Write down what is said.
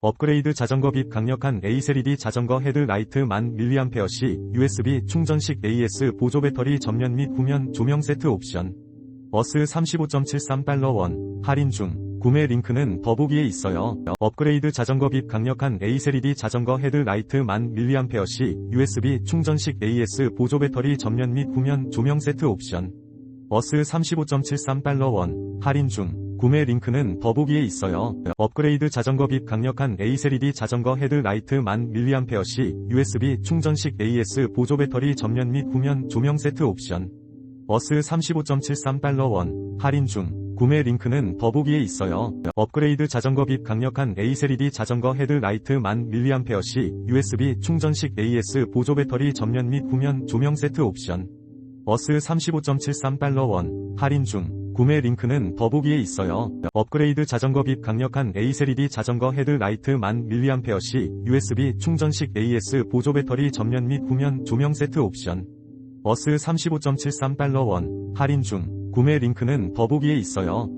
업그레이드 자전거 빛 강력한 ACLED 자전거 헤드라이트 만 mAh USB 충전식 AS 보조 배터리 전면 및 후면 조명 세트 옵션. 어스 35.73달러 원 할인 중 구매 링크는 더보기에 있어요. 업그레이드 자전거 빛 강력한 ACLED 자전거 헤드라이트 만 mAh USB 충전식 AS 보조 배터리 전면 및 후면 조명 세트 옵션. 어스 35.73달러 원 할인 중 구매 링크는 더보기에 있어요. 업그레이드 자전거 빛 강력한 ACLED 자전거 헤드라이트 만 mAh USB 충전식 AS 보조 배터리 전면 및 후면 조명 세트 옵션. 어스 35.73달러 원 할인 중 구매 링크는 더보기에 있어요. 업그레이드 자전거 빛 강력한 ACLED 자전거 헤드라이트 만 mAh USB 충전식 AS 보조 배터리 전면 및 후면 조명 세트 옵션. 어스 35.73달러 원 할인 중 구매 링크는 더보기에 있어요. 업그레이드 자전거 빛 강력한 ACLED 자전거 헤드라이트 만 mAh USB 충전식 AS 보조 배터리 전면 및 후면 조명 세트 옵션. 어스 35.73달러 원 할인 중 구매 링크는 더보기에 있어요.